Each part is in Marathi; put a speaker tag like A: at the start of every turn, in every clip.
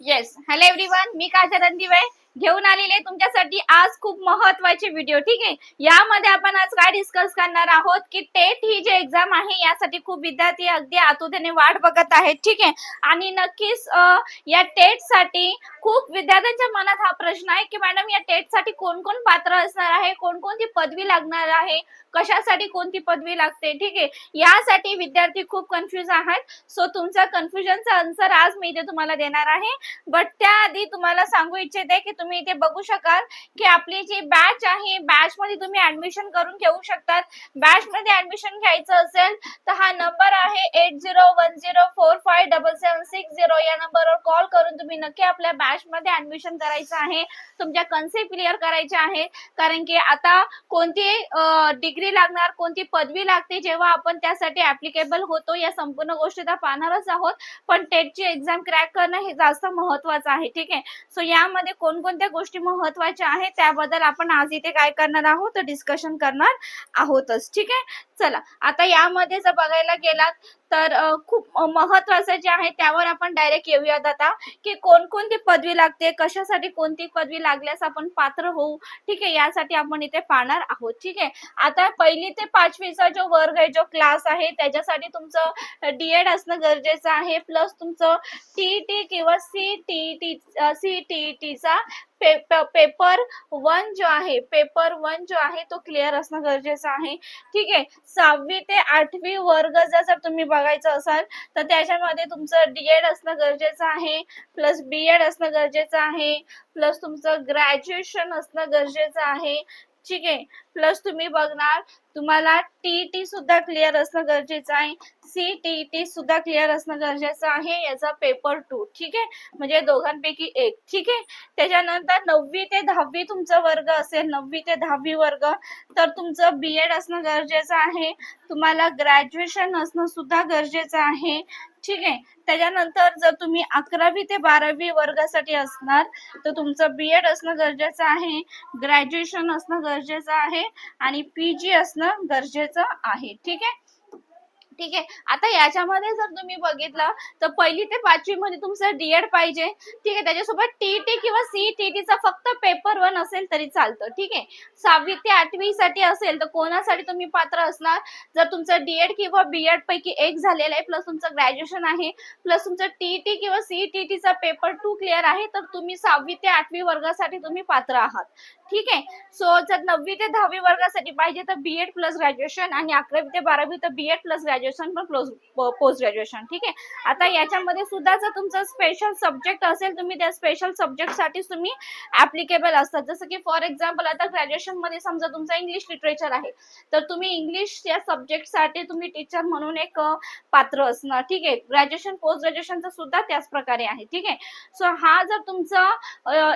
A: येस हॅलो एव्हरीवन मी काजल रणदिवे. घेऊन आलेले तुमच्यासाठी आज खूप महत्त्वाचे व्हिडिओ ठीक आहे? यामध्ये आपण आज काय डिस्कस करणार आहोत की टेट ही जे एक्झाम आहे यासाठी खूप विद्यार्थी अगदी आतुरतेने वाट बघत आहेत ठीक आहे? आणि नक्कीच या टेटसाठी खूप विद्यार्थ्यांच्या मनात हा प्रश्न आहे की मॅडम या टेटसाठी कोण कोण पात्र असणार आहे? कोणकोणती पदवी लागणार आहे? कशासाठी कोणती पदवी लागते? ठीक आहे? यासाठी विद्यार्थी खूप कन्फ्युज आहेत. सो तुमचा कन्फ्युजनचा आन्सर आज मी इथे तुम्हाला देणार आहे. बट त्याआधी तुम्हाला सांगू इच्छिते की तुम्ही इथे बघू शकाल की आपली जी बॅच आहे बॅच मध्ये तुम्ही ऍडमिशन करून घेऊ शकतात. बॅच मध्ये ऍडमिशन घ्यायचं असेल तर हा नंबर आहे eight zero one zero four five double seven six zero या नंबरवर कॉल करून तुम्ही नक्की आपल्या बॅच मध्ये ऍडमिशन करायचं आहे. तुमच्या कन्सेप्ट क्लिअर करायचे आहे. कारण की आता कोणती डिग्री लागणार कोणती पदवी लागते जेव्हा आपण त्यासाठी ऍप्लिकेबल होतो या संपूर्ण गोष्टी तर पाहणारच आहोत. पण टेटची एक्झाम क्रॅक करणं हे जास्त महत्वाचं आहे. ठीक आहे? सो यामध्ये कोण कोणकोणत्या गोष्टी महत्त्वाच्या आहेत त्याबद्दल आपण आज इथे काय करणार आहोत? डिस्कशन करणार आहोतच. ठीक आहे? चला. आता यामध्ये जर बघायला गेलात तर खूप महत्वाचं जे आहे त्यावर आपण डायरेक्ट येऊयात आता की कोणकोणती पदवी लागते कशासाठी कोणती पदवी लागल्यास आपण पात्र होऊ ठीक आहे यासाठी आपण इथे पाहणार आहोत ठीक आहे. आता पहिली ते पाचवीचा जो वर्ग आहे जो क्लास आहे त्याच्यासाठी तुमचं डीएड असणं गरजेचं आहे प्लस तुमचं टीईटी किंवा C T T C T टीचा सीटीटी पेपर वन जो आहे पेपर वन जो आहे तो क्लिअर असणं गरजेचं आहे. ठीक आहे? सहावी ते आठवी वर्ग जर जर तुम्ही बघायचं असाल तर त्याच्यामध्ये तुमचं डीएड असणं गरजेचं आहे प्लस बी एड असणं गरजेचं आहे प्लस तुमचं ग्रॅज्युएशन असणं गरजेचं आहे. ठीक आहे? प्लस तुम्ही बघणार तुम्हाला टीईटी सुद्धा क्लिअर असणं गरजेचं आहे. सी टी टी सुद्धा क्लिअर असणं गरजेचं आहे याचा पेपर टू ठीक आहे? म्हणजे दोघांपैकी एक ठीक आहे? त्याच्यानंतर नववी ते दहावी तुमचा वर्ग असेल नववी ते दहावी वर्ग तर तुमचं बी एड असणं गरजेचं आहे. तुम्हाला ग्रॅज्युएशन असणं सुद्धा गरजेचं आहे ठीक आहे? त्याच्यानंतर जर तुम्ही अकरावी ते बारावी वर्गासाठी असणार तर तुमचं बी एड असणं गरजेचं आहे ग्रॅज्युएशन असणं गरजेचं आहे आणि पीजी असणं गरजेचं आहे. ठीक आहे? ठीक आहे? आता याच्यामध्ये जर तुम्ही बघितलं तर पहिली ते पाचवी मध्ये तुमचं डीएड पाहिजे. ठीक आहे? त्याच्यासोबत टीटी किंवा सीटीचा फक्त पेपर वन असेल तरी चालतं. ठीक आहे? सहावी ते आठवी साठी असेल तर कोणासाठी तुम्ही पात्र असणार? जर तुमचं डीएड किंवा बीएड पैकी एक झालेलं आहे प्लस तुमचं ग्रॅज्युएशन आहे प्लस तुमचं टीटी किंवा सीटीचा पेपर टू क्लिअर आहे तर तुम्ही सहावी ते आठवी वर्गासाठी तुम्ही पात्र आहात. ठीक आहे? सो जर नववी ते दहावी वर्गासाठी पाहिजे तर बीएड प्लस ग्रॅज्युएशन आणि अकरावी ते बारावी तर बीएड प्लस ग्रॅज्युएशन पण पोस्ट ग्रॅज्युएशन ठीक आहे? आता याच्यामध्ये सुद्धा जर तुमचा स्पेशल सब्जेक्ट असेल तुम्ही त्या स्पेशल सब्जेक्टसाठी तुम्ही ऍप्लिकेबल असतात. जसं की फॉर एक्झाम्पल आता ग्रॅज्युएशनमध्ये समजा तुमचा इंग्लिश लिटरेचर आहे तर तुम्ही इंग्लिश या सब्जेक्टसाठी तुम्ही टीचर म्हणून एक पात्र असणार ठीक आहे? ग्रॅज्युएशन पोस्ट ग्रॅज्युएशनचं सुद्धा त्याच प्रकारे आहे ठीक आहे? सो हा जर तुमचा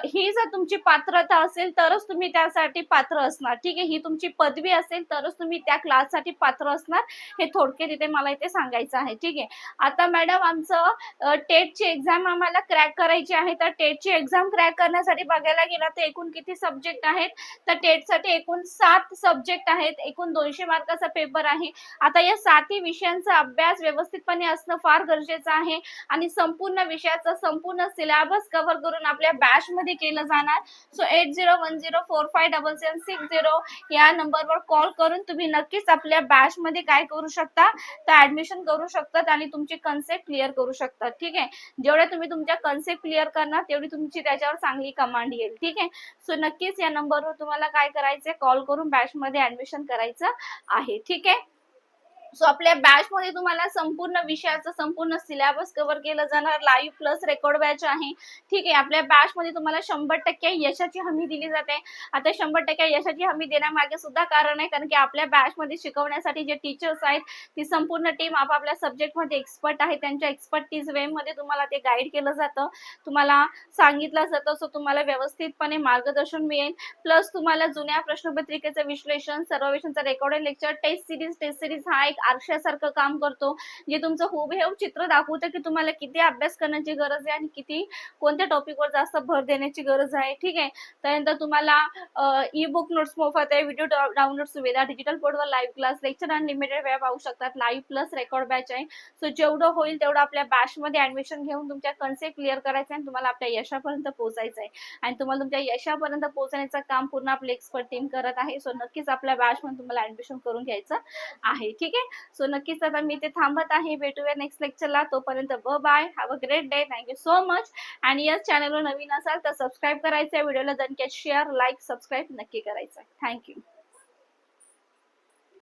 A: ही जर तुमची पात्रता असेल तरच तुम्ही त्यासाठी पात्र असणार ठीक आहे? ही तुमची पदवी असेल तरच तुम्ही त्या क्लाससाठी पात्र असणार. हे थोडक्यात इथे मला इथे सांगायचं आहे. ठीक आहे. आता मॅडम आमचं टेटची एक्झाम आम्हाला क्रॅक करायची आहे. तर टेटची एक्झाम क्रॅक करण्यासाठी बघायला गेला तर एकूण किती सब्जेक्ट आहेत? तर टेटसाठी एकूण सात सब्जेक्ट आहेत. एकूण दोनशे मार्काचा पेपर आहे. आता या सातही विषयांचा अभ्यास व्यवस्थितपणे असणं फार गरजेचं आहे. आणि संपूर्ण विषयाचा संपूर्ण सिलेबस कव्हर करून आपल्या बॅच मध्ये केलं जाणार. So eight zero one zero four five double seven six zero या नंबरवर कॉल करून तुम्ही नक्कीच आपल्या बॅच मध्ये काय करू शकता? तर ऍडमिशन करू शकतात आणि तुमची कन्सेप्ट क्लिअर करू शकतात. ठीक आहे? जेवढ्या तुम्ही तुमच्या कन्सेप्ट क्लिअर करणार तेवढी तुमची त्याच्यावर चांगली कमांड येईल. ठीक आहे? सो नक्कीच या नंबरवर तुम्हाला काय करायचंय? कॉल करून बॅचमध्ये ऍडमिशन करायचं आहे. ठीक आहे? सो आपल्या बॅच मध्ये तुम्हाला संपूर्ण विषयाचं संपूर्ण सिलेबस कव्हर केलं जाणार. लाईव्ह प्लस रेकॉर्ड बॅच आहे. ठीक आहे. आपल्या बॅच मध्ये तुम्हाला शंभर टक्के यशाची हमी दिली जाते. आता शंभर टक्के यशाची हमी देण्यामागे सुद्धा कारण आहे. कारण की आपल्या बॅच मध्ये शिकवण्यासाठी जे टीचर्स आहेत ती संपूर्ण टीम आपापल्या सब्जेक्टमध्ये एक्सपर्ट आहे. त्यांच्या एक्सपर्टीज वे मध्ये तुम्हाला ते गाईड केलं जातं. तुम्हाला सांगितलं जातं. सो तुम्हाला व्यवस्थितपणे मार्गदर्शन मिळेल. प्लस तुम्हाला जुन्या प्रश्नपत्रिकेचं विश्लेषण सर्वेक्षणचा विषयांचा recorded lecture test series test series हा एक आरशासारखं काम करतो. जे तुमचं हुबेहूब चित्र दाखवतं की तुम्हाला किती अभ्यास करण्याची गरज आहे आणि किती कोणत्या टॉपिकवर जास्त भर देण्याची गरज आहे. ठीक आहे? त्यानंतर तुम्हाला ई बुक नोट्स मोफत आहे व्हिडिओ डाउनलोड सुविधा डिजिटल बोर्डवर लाईव्ह क्लास लेक्चर अनलिमिटेड वेळ पाहू शकतात. लाईव्ह प्लस रेकॉर्ड बॅच आहे. सो जेवढं होईल तेवढं आपल्या बॅचमध्ये ऍडमिशन घेऊन तुमच्या कन्सेप्ट क्लिअर करायचं आणि तुम्हाला आपल्या यशापर्यंत पोहोचायचं आहे. आणि तुम्हाला तुमच्या यशापर्यंत पोहोचण्याचं काम पूर्ण आपली एक्सपर्ट टीम करत आहे. सो नक्कीच आपल्या बॅचमध्ये तुम्हाला ऍडमिशन करून घ्यायचं आहे. ठीक आहे? सो नक्कीच आता मी ते थांबत आहे. भेटूया नेक्स्ट लेक्चरला तोपर्यंत ब bye have a great day thank you so much आणि यस चॅनलवर नवीन असाल तर सबस्क्राईब करायचं आहे व्हिडिओला दणक्यात शेअर लाईक सबस्क्राईब नक्की करायचं आहे थँक्यू